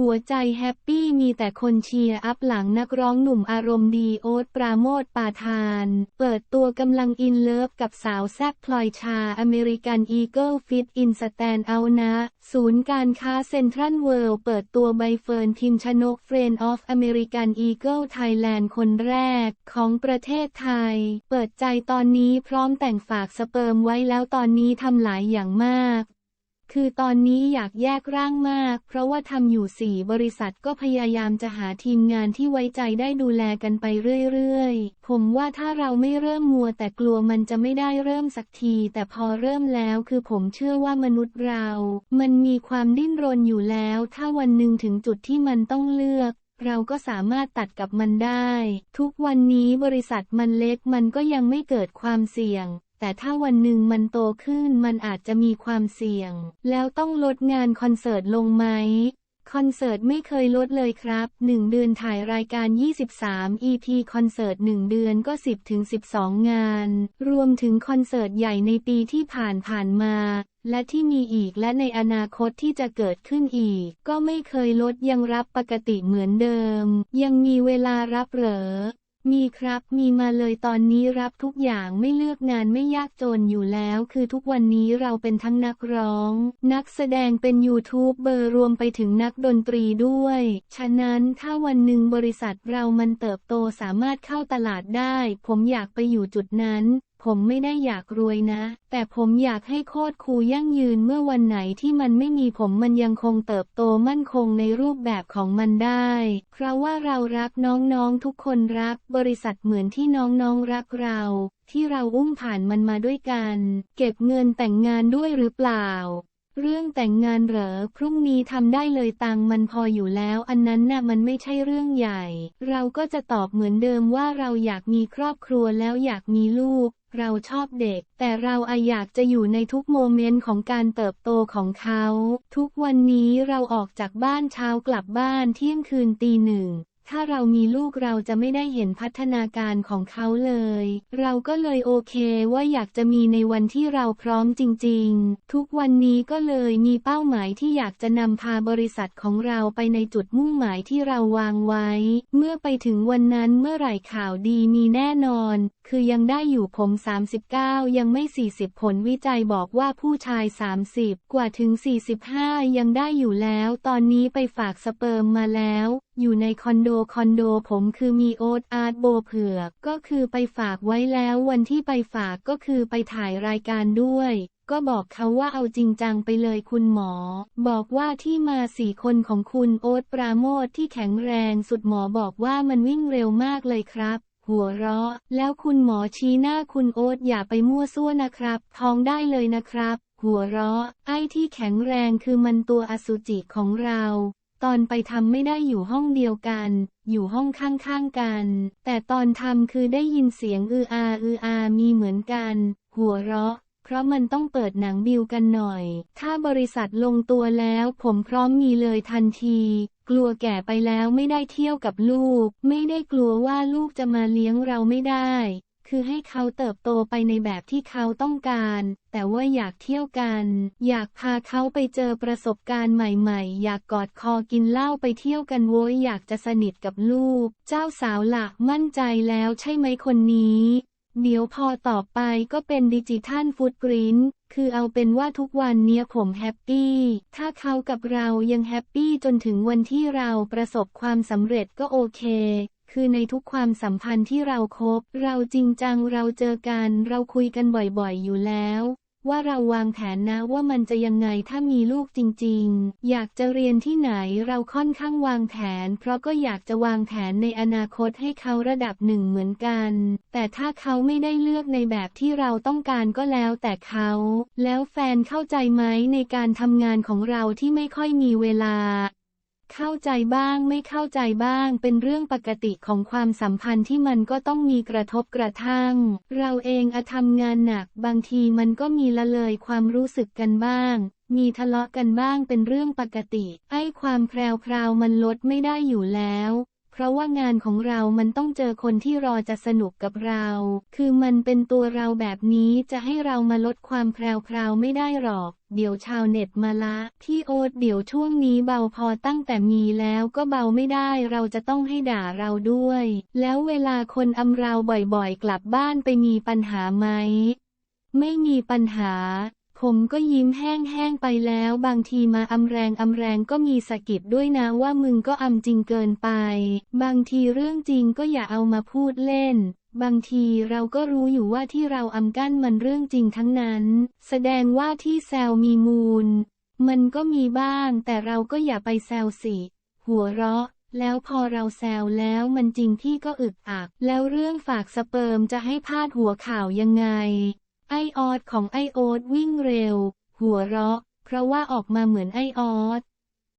หัวใจแฮปปี้มีแต่คนเชียร์อัพหลังนักร้องหนุ่มอารมณ์ดีโอ๊ตปราโมทปาทาน เปิดตัวกำลังอินเลิฟกับสาวแซ่บพลอยชาอเมริกันอีเกิลฟิตอินสแตนเอานะ ศูนย์การค้าเซ็นทรัลเวิลด์เปิดตัวใบเฟิร์นพิมชนกเฟรนด์ออฟอเมริกันอีเกิลไทยแลนด์คนแรกของประเทศไทย เปิดใจตอนนี้พร้อมแต่งฝากสเปิร์มไว้แล้วตอนนี้ทำหลายอย่างมาก คือตอนนี้อยากแยกร่างมาก เพราะว่าทำอยู่สี่บริษัทก็พยายามจะหาทีมงานที่ไว้ใจได้ดูแลกันไปเรื่อยๆ ผมว่าถ้าเราไม่เริ่มมัวแต่กลัวมันจะไม่ได้เริ่มสักที แต่พอเริ่มแล้วคือผมเชื่อว่ามนุษย์เรา มันมีความดิ้นรนอยู่แล้ว ถ้าวันหนึ่งถึงจุดที่มันต้องเลือกเราก็สามารถตัดกับมันได้ ทุกวันนี้บริษัทมันเล็กมันก็ยังไม่เกิดความเสี่ยง แต่ถ้าวันหนึ่งมันโตขึ้นมันอาจจะมีความเสี่ยง แล้วต้องลดงานคอนเสิร์ตลงไหม คอนเสิร์ตไม่เคยลดเลยครับ 1 เดือนถ่ายรายการ 23 EP คอนเสิร์ต 1 เดือนก็ 10ถึง12 งาน รวมถึงคอนเสิร์ตใหญ่ในปีที่ผ่านผ่านมา และที่มีอีกและในอนาคตที่จะเกิดขึ้นอีก ก็ไม่เคยลดยังรับปกติเหมือนเดิม ยังมีเวลารับเหรอ มีครับ มีมาเลยตอนนี้รับทุกอย่างไม่เลือกงานไม่ยากจนอยู่แล้ว คือทุกวันนี้เราเป็นทั้งนักร้อง นักแสดงเป็นยูทูบเบอร์รวมไปถึงนักดนตรีด้วย ฉะนั้นถ้าวันหนึ่งบริษัทเรามันเติบโตสามารถเข้าตลาดได้ ผมอยากไปอยู่จุดนั้น ผมไม่ได้อยากรวยนะ แต่ผมอยากให้โคตรคูยั่งยืนเมื่อวันไหนที่มันไม่มีผมมันยังคงเติบโตมั่นคงในรูปแบบของมันได้ เพราะว่าเรารักน้องๆทุกคนรัก บริษัทเหมือนที่น้องๆรักเรา ที่เราอุ้มผ่านมันมาด้วยกัน เก็บเงินแต่งงานด้วยหรือเปล่า เรื่องแต่งงานเหรอพรุ่งนี้ทำได้เลยตังมันพออยู่แล้ว อันนั้นน่ะมันไม่ใช่เรื่องใหญ่ เราก็จะตอบเหมือนเดิมว่าเราอยากมีครอบครัวแล้วอยากมีลูก เราชอบเด็ก แต่เราอะอยากจะอยู่ในทุกโมเมนต์ของการเติบโตของเขา ทุกวันนี้เราออกจากบ้านเช้ากลับบ้านเที่ยงคืนตีหนึ่ง ถ้าเรามีลูกเราจะไม่ได้เห็นพัฒนาการของเขาเลย เราก็เลยโอเคว่าอยากจะมีในวันที่เราพร้อมจริง ๆ ทุกวันนี้ก็เลยมีเป้าหมายที่อยากจะนำพาบริษัทของเราไปในจุดมุ่งหมายที่เราวางไว้ เมื่อไปถึงวันนั้นเมื่อไหร่ข่าวดีมีแน่นอน คือยังได้อยู่ผม 39 ยังไม่ 40 ผลวิจัยบอกว่าผู้ชาย 30 กว่าถึง 45 ยังได้อยู่แล้ว ตอนนี้ไปฝากสเปิร์มมาแล้ว อยู่ในคอนโดดคอนโดผมคือมีโอ๊ตอาร์ตโบเผือก ก็คือไปฝากไว้แล้ววันที่ไปฝากก็คือไปถ่ายรายการด้วย ก็บอกเขาว่าเอาจริงจังไปเลยคุณหมอ บอกว่าที่มาสี่คนของคุณโอ๊ตปราโมทที่แข็งแรงสุดหมอบอกว่ามันวิ่งเร็วมากเลยครับหัวเราะ แล้วคุณหมอชี้หน้าคุณโอ๊ตอย่าไปมั่วซั่วนะครับ ท้องได้เลยนะครับ หัวเราะ ไอ้ที่แข็งแรงคือมันตัวอสุจิของเรา ตอนไปทำไม่ได้อยู่ห้องเดียวกัน อยู่ห้องข้างๆกัน แต่ตอนทำคือได้ยินเสียงอืออาอืออามีเหมือนกัน หัวเราะ เพราะมันต้องเปิดหนังบิวกันหน่อย ถ้าบริษัทลงตัวแล้วผมพร้อมมีเลยทันที กลัวแก่ไปแล้วไม่ได้เที่ยวกับลูก ไม่ได้กลัวว่าลูกจะมาเลี้ยงเราไม่ได้ คือให้เขาเติบโตไปในแบบที่เขาต้องการ แต่ว่าอยากเที่ยวกัน อยากพาเขาไปเจอประสบการณ์ใหม่ๆ อยากกอดคอกินเหล้าไปเที่ยวกันโว้ยอยากจะสนิทกับลูก เจ้าสาวละมั่นใจแล้วใช่ไหมคนนี้ เดี๋ยวพอต่อไปก็เป็นดิจิทัลฟุตปรินท์คือเอาเป็นว่าทุกวันเนี้ยผมแฮปปี้ ถ้าเขากับเรายังแฮปปี้จนถึงวันที่เราประสบความสำเร็จก็โอเค คือในทุกความสัมพันธ์ที่เราคบเราจริงจังเราเจอกัน เราคุยกันบ่อยๆ อยู่แล้ว ว่าเราวางแผนนะว่ามันจะยังไงถ้ามีลูกจริงๆ อยากจะเรียนที่ไหนเราค่อนข้างวางแผน เพราะก็อยากจะวางแผนในอนาคตให้เขาระดับหนึ่งเหมือนกัน แต่ถ้าเขาไม่ได้เลือกในแบบที่เราต้องการก็แล้วแต่เขา แล้วแฟนเข้าใจไหมในการทำงานของเราที่ไม่ค่อยมีเวลา เข้าใจบ้างไม่เข้าใจบ้างเป็นเรื่องปกติของความสัมพันธ์ที่มันก็ต้องมีกระทบกระทั่ง เราเองอะทำงานหนักบางทีมันก็มีละเลยความรู้สึกกันบ้าง มีทะเลาะกันบ้างเป็นเรื่องปกติ ไอ้ความแพรวๆมันลดไม่ได้อยู่แล้ว เพราะว่างานของเรามันต้องเจอคนที่รอจะสนุกกับเรา คือมันเป็นตัวเราแบบนี้จะให้เรามาลดความแพรวๆไม่ได้หรอก เดี๋ยวชาวเน็ตมาละที่โอ๊ตเดี๋ยวช่วงนี้เบาพอตั้งแต่มีแล้วก็เบาไม่ได้เราจะต้องให้ด่าเราด้วย แล้วเวลาคนอำเราบ่อยๆ กลับบ้านไปมีปัญหาไหม ไม่มีปัญหา มก็ยิ้มแห้งๆไปแล้ว บางทีมาอำแรงอำแรงก็มีสะกิดด้วยนะว่ามึงก็อำจริงเกินไป บางทีเรื่องจริงก็อย่าเอามาพูดเล่น บางทีเราก็รู้อยู่ว่าที่เราอำกั้นมันเรื่องจริงทั้งนั้น แสดงว่าที่แซวมีมูล มันก็มีบ้าง แต่เราก็อย่าไปแซวสิ หัวเราะแล้วพอเราแซวแล้วมันจริงพี่ก็อึกอัก แล้วเรื่องฝากสเปิร์มจะให้พาดหัวข่าวยังไง ไอออดของไอโอ๊ตวิ่งเร็ว หัวเราะ เพราะว่าออกมาเหมือนไอออด